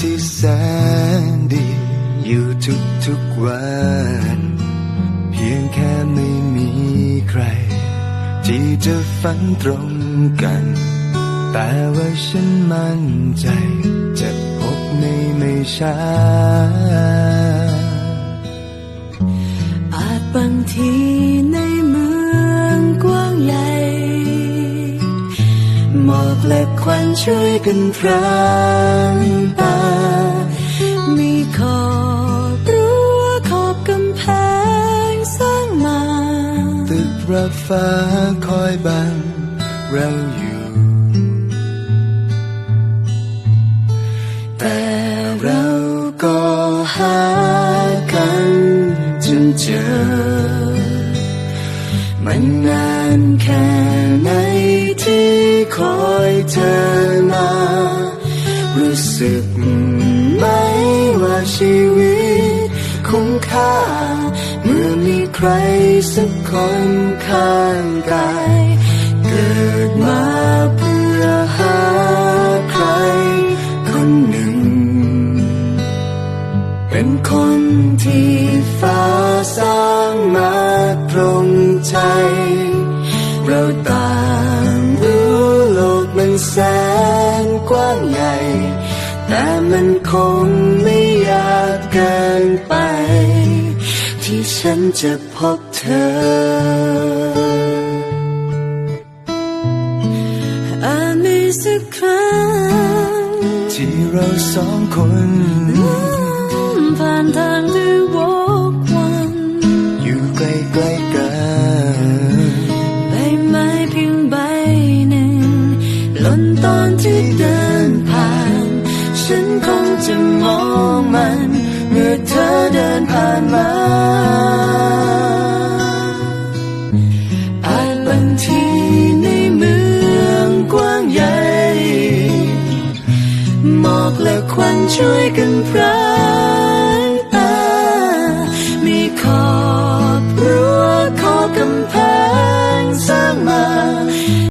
ที่แสนดี อยู่ทุกทุกวัน เพียงแค่ไม่มีใคร ที่จะฝันตรงกัน แต่ว่าฉันมั่นใจ จะพบในไม่ช้าอาจบางทีในเมืองกว้างใหญ่หมอกและควันช่วยกันพรางตา ระฟ้าคอยบังเราอยู่ แต่เราก็หากันจนเจอ มันนานแค่ไหนที่คอยเธอมา รู้สึกไหมว่าชีวิต คุ้มค่า เมื่อมีใครสักคนข้างกายเกิดมาเพื่อหาใครคนหนึ่ง เป็นคนที่ฟ้าสร้างมาตรงใจ เราต่างรู้โลกมันแสนกว้างใหญ่ แต่มันคงไม่ยากเกินไป ที่ฉันจะพบเธออาจมีสักครั้งที่เราสองคนผ่านทาง จะมองมัน เมื่อเธอเดินผ่านมาอาจบางทีในเมืองกว้างใหญ่หมอกและควันช่วยกันพราง